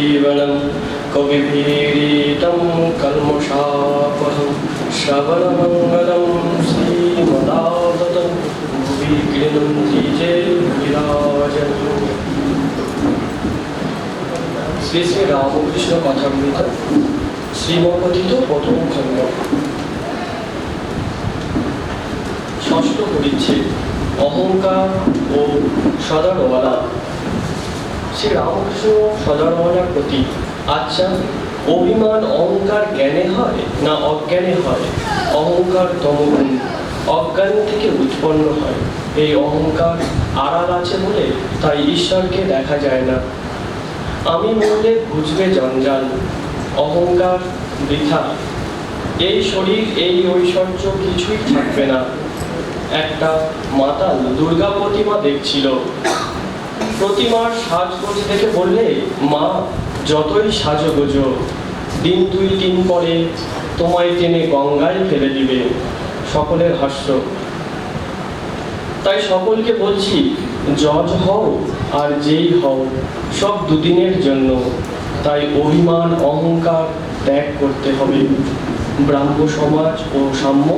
जीवनं कविभिरीतं कल्मषापहं श्रवणमङ्गलं श्रीमदावतं भुवि गृह्णन्ति चे विराजन् শ্রী শ্রী রামকৃষ্ণ কথামৃত শ্রীমকথিত প্রথম খণ্ড ষষ্ঠ পরিচ্ছেদ অহংকার ও সদারওয়ালা শ্রী রামকৃষ্ণ সদারওয়ালার প্রতি আচ্ছা অভিমান অহংকার জ্ঞানে হয় না অজ্ঞানে হয়? অহংকার তমগুণ অজ্ঞান থেকে উৎপন্ন হয়। এই অহংকার আড়াল আছে বলে তাই ঈশ্বরকে দেখা যায় না। আমি মরলে বুঝবে জঞ্জাল, অহংকার বৃথা। এই শরীর, এই ঐশ্বর্য কিছুই থাকবে না। একটা মাতাল দুর্গা প্রতিমা দেখছিল। প্রতিমার সাজগোজ দেখে বললে, মা, যতই সাজগোজ, দিন দুই দিন পরে তোমায় টেনে গঙ্গায় ফেলে দিবে সকলের হাস্য। তাই সকলকে বলছি জজ হও আর যেই হও, সব দুদিনের জন্য। তাই অভিমান, অহংকার ত্যাগ করতে হবে। ব্রাহ্ম সমাজ ও সাম্য,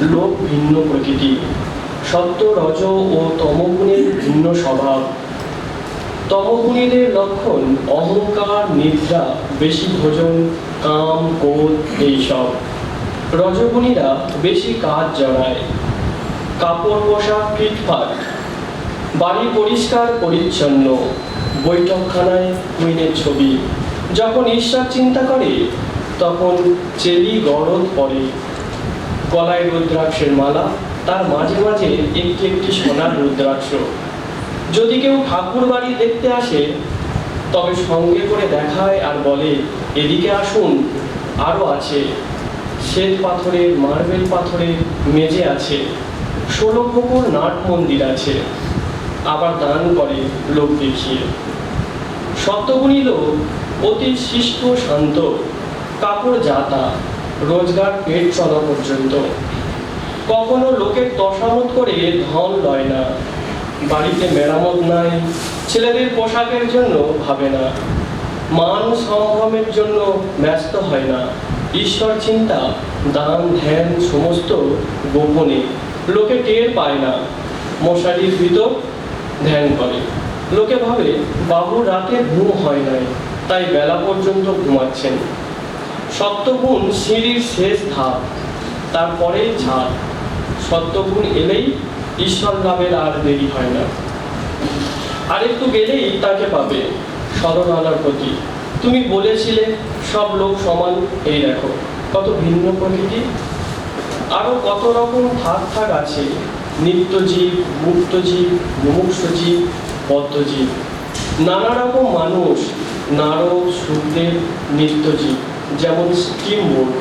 লোক ভিন্ন প্রকৃতি। সত্য, রজ ও তমগুণের ভিন্ন স্বভাব। তমগুণীদের লক্ষণ, অহংকার, নিদ্রা, বেশি ভোজন, কাম, ক্রোধ, এইসব। রজগুণীরা বেশি কাজ জড়ায় কাপড় পোশাক ফিটফাট বাড়ি পরিষ্কার, পরিচ্ছন্ন। বৈঠকখানায় কুইনের ছবি। যখন ঈশ্বর চিন্তা করে, তখন চেলি গরদ পড়ে গলায় রুদ্রাক্ষের মালা, তার মাঝে মাঝে একটি একটি সোনার রুদ্রাক্ষ। যদি কেউ ঠাকুর বাড়ি দেখতে আসে, তবে সঙ্গে করে দেখায় আর বলে, এদিকে আসুন আরও আছে। শ্বেত পাথরের, মার্বেল পাথরের মেজে আছে। ষোলো পুকুর, নাট মন্দির আছে। আবার দান করে লোক দেখিয়ে। সত্যগুণী লোক, অতি শিষ্ট, শান্ত। কাপড় জাতা, রোজগার পেট চলা পর্যন্ত। কখনো লোকের দশামত করে ধন লয় না। বাড়িতে মেরামত নাই, ছেলেদের পোশাকের জন্য ভাবে না। মান সম্ভ্রমের জন্য ব্যস্ত হয় না। ঈশ্বর চিন্তা, দান, ধ্যান সমস্ত গোপনে। লোকে টের পায় না। মশারির ভিতর ধ্যান করে। লোকে ভাবে, বাবু রাতে ঘুম হয় নাই, তাই বেলা পর্যন্ত ঘুমাচ্ছেন। সত্যগুণ সিঁড়ির শেষ ধাপ, তারপরেই ছাদ সত্যগুণ এলেই ঈশ্বর লাভের আর দেরি হয় না। আর একটু গেলেই তাকে পাবে স্মরণ প্রতি। তুমি বলেছিলে, সব লোক সমান, এই দেখো, কত ভিন্ন প্রকৃতি। আরও কত রকম থাক থাক আছে, নিত্যজীব, মুক্তজীব মুমুক্ষজীব বদ্ধজীব। নানা রকম মানুষ, নারদ সুখদেব নিত্যজীব, যেমন স্টিম বোট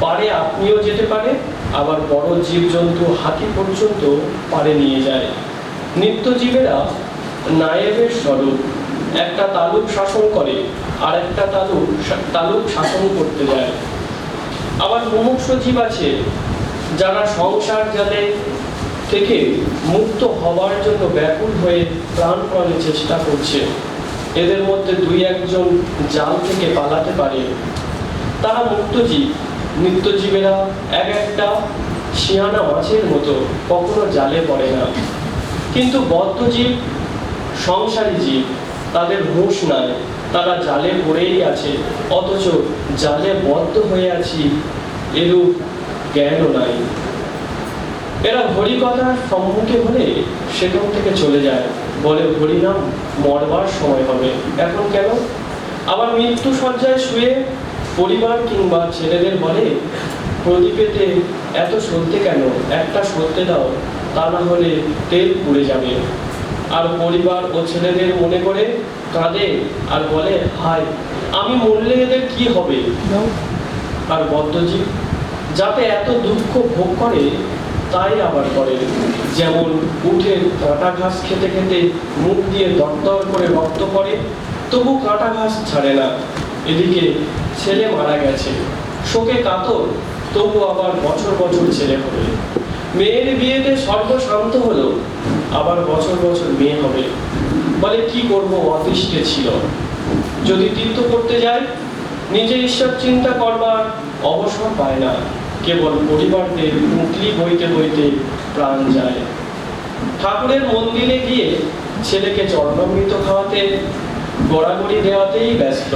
পারে আপনিও যেতে পারে আবার বড় জীবজন্তু হাতি পর্যন্ত পারে নিয়ে যায়। নিত্যজীবেরা নায়েবের স্বরূপ। একটা তালুক শাসন করে, আর একটা তালুক তালুক শাসন করতে যায়। আবার মুমুক্ষ জীব আছে, যারা সংসার জালে থেকে মুক্ত হওয়ার জন্য ব্যাকুল হয়ে প্রাণপণে চেষ্টা করছে। এদের মধ্যে দুই একজন জাল থেকে পালাতে পারে। তারা মুক্তজীব নিত্যজীবেরা এক একটা শিয়ানা মাছের মতো কখনো জালে পড়ে না। কিন্তু বদ্ধজীব সংসারী জীব, তাদের হুঁশ নাই। তারা জালে পড়েই আছে, অথচ জালে বদ্ধ হয়ে আছি এরূপ জ্ঞানও নাই। এরা হরি কথার সম্মুখে হলে সেখান থেকে চলে যায়। বলে হরিনাম, মরবার সময় হবে। এখন কেন? আবার মৃত্যু সজ্জায় শুয়ে পরিবার কিংবা ছেলেদের বলে, প্রদীপেতে এত সত্যি কেন? একটা সত্যি দাও, তা না হলে তেল পুড়ে যাবে। আর পরিবার ও ছেলেদের মনে করে, কাঁদে আর বলে, হায়, আমি মরলে এদের কি হবে? আর বদ্ধজীব যাতে এত দুঃখ ভোগ করে, তাই আবার করে। যেমন উঠে কাঁটা ঘাস খেতে খেতে মুখ দিয়ে দরদর করে রক্ত পড়ে, তবু কাঁটা ঘাস ছাড়ে না। এদিকে ছেলে মারা গেছে। শোকে কাতর, তবু আবার বছর বছর ছেলে হবে। মেয়ের বিয়েতে সর্বশান্ত হলো, আবার বছর বছর মেয়ে হবে। বলে কি করব, অদৃষ্টে ছিল। যদি তীর্থ করতে যায়, নিজে ঈশ্বর চিন্তা করবার অবসর পায় না। কেবল পরিবারদের পুঁটলি বইতে বইতে প্রাণ যায়। ঠাকুরের মন্দিরে গিয়ে ছেলেকে চরণামৃত খাওয়াতে, গড়াগড়ি দেওয়াতেই ব্যস্ত।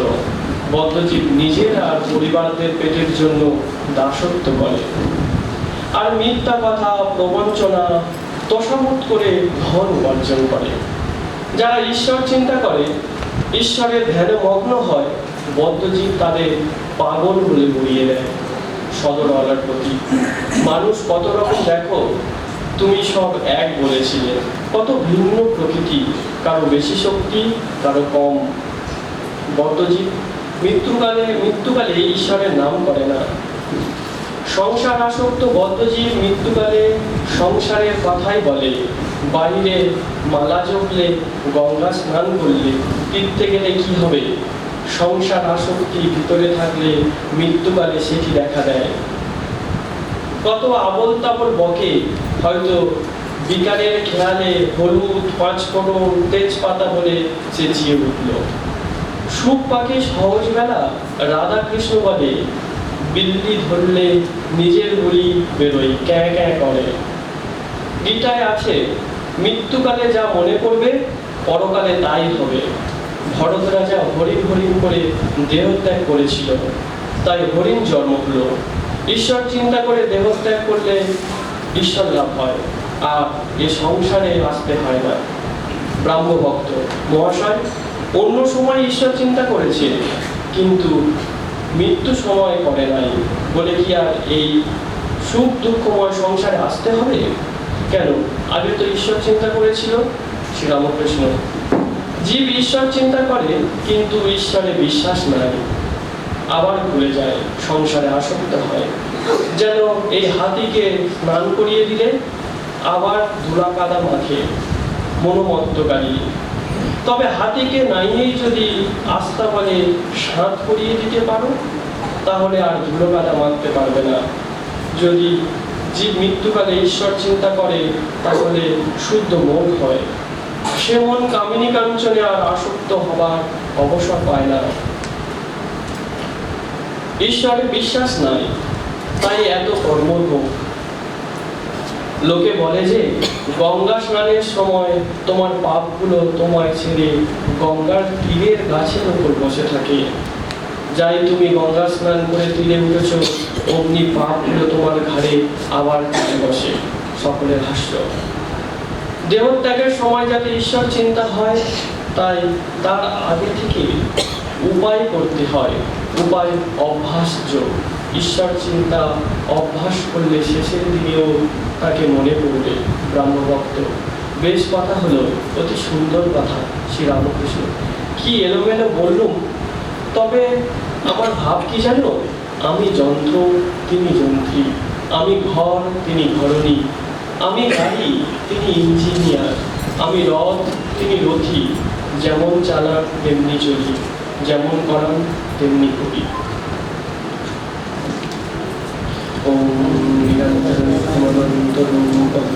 বদ্ধজীব নিজের আর পরিবারদের পেটের জন্য দাসত্ব করে। আর মিথ্যা কথা, প্রবঞ্চনা তোষামত করে ধন উপার্জন করে। যারা ঈশ্বর চিন্তা করে, ঈশ্বরের ধ্যানে মগ্ন হয় বদ্ধজীব তাদের পাগল বলে উড়িয়ে দেয়। সদরওয়ালার প্রতি মানুষ কত রকম দেখো, তুমি সব এক বলেছিলে। কত ভিন্ন প্রকৃতি, কারও বেশি শক্তি, কারও কম। বদ্ধজীব মৃত্যুকালে মৃত্যুকালে ঈশ্বরের নাম করে না। সংসার আসক্ত বদ্ধজীব মৃত্যুকালে সংসারের কথাই বলে। বাইরে মালা জপলে, গঙ্গা স্নান করলে তীর্থে গেলে কি হবে? সংসার আসক্তি ভিতরে থাকলে মৃত্যুকালে সেটি দেখা দেয়। কত আবল তাবল বকে, হয়তো বিকালের খেয়ালে হলুদ পাঁচ পাঁচফোড়ন, তেজপাতা বলে চেঁচিয়ে উঠল। সুখ পাখি সহজ বেলা, রাধা কৃষ্ণ বলে, বিল্লি ধরলে নিজের গুলি বেরোয় ক্যাঁ ক্যাঁ করে। গীতায় আছে, মৃত্যুকালে যা মনে করবে, পরকালে তাই হবে। ভরত রাজা হরিণ হরিণ করে দেহত্যাগ করেছিল, তাই হরিণ জন্ম হলো। ঈশ্বর চিন্তা করে দেহত্যাগ করলে ঈশ্বর লাভ হয়, আর এ সংসারে আসতে হয় না। ব্রাহ্মভক্ত, মহাশয় অন্য সময় ঈশ্বর চিন্তা করেছে কিন্তু মৃত্যু সময় করে নাই। বলে কি আর এই সুখ দুঃখময় সংসারে আসতে হবে? কেন? আগে তো ঈশ্বর চিন্তা করেছিল। শ্রীরামকৃষ্ণ, জীব ঈশ্বর চিন্তা করে, কিন্তু ঈশ্বরে বিশ্বাস নাই। আবার ভুলে যায়, সংসারে আসক্ত হয়। যেন এই হাতিকে স্নান করিয়ে দিলে, আবার ধুলা কাদা মাখে, মনোমত্তকারী। তবে হাতিকে নাইয়েই যদি আস্থা বলে সাঁত করিয়ে দিতে পারো, তাহলে আর ধুলো কাদা মানতে পারবে না। যদি জীব মৃত্যুকালে ঈশ্বর চিন্তা করে, তাহলে শুদ্ধ মন হয়। সে মন কামিনী কাঞ্চনে আর আসক্ত হবার অবসর পায় না। ঈশ্বরে বিশ্বাস নাই, তাই এত লোকে বলে যে, গঙ্গা স্নানের সময় তোমার পাপগুলো তোমায় ছেড়ে গঙ্গার তীরের গাছের উপর বসে থাকে। যাই তুমি গঙ্গা স্নান করে তীরে উঠেছ, অগ্নি পাপগুলো তোমার ঘাড়ে আবার বসে। সকলের হাস্য। দেহত্যাগের সময় যাতে ঈশ্বর চিন্তা হয়, তাই তার আগে থেকে উপায় করতে হয়। উপায় অভ্যাসযোগ্য ঈশ্বর চিন্তা অভ্যাস করলে শেষের দিনেও তাকে মনে পড়বে ব্রাহ্মভক্ত। বেশ কথা হলো, অতি সুন্দর কথা শ্রী রামকৃষ্ণ কি এলোমেলো বললুম? তবে আমার ভাব কি জানো? আমি যন্ত্র, তিনি যন্ত্রী। আমি ঘর, তিনি ঘরণী। আমি গাড়ি, তিনি ইঞ্জিনিয়ার। আমি রথ, তিনি রথী। যেমন চালাক তেমনি চলি। যেমন করান, তেমনি করি। ॐ निरन्तरमनन्तरूपं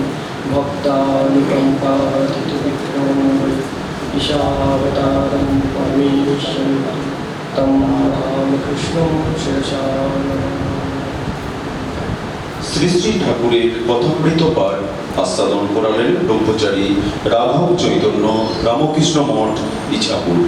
भक्तानुकम्पातितुविक्रमं ईशावतारं परमेश्वरं तं रामकृष्णं शिरसा नमामि। শ্রী শ্রী ঠাকুরের কথামৃত পাঠ আস্বাদন করালেন ব্রহ্মচারী রাঘব চৈতন্য রামকৃষ্ণ মঠ ইছাপুর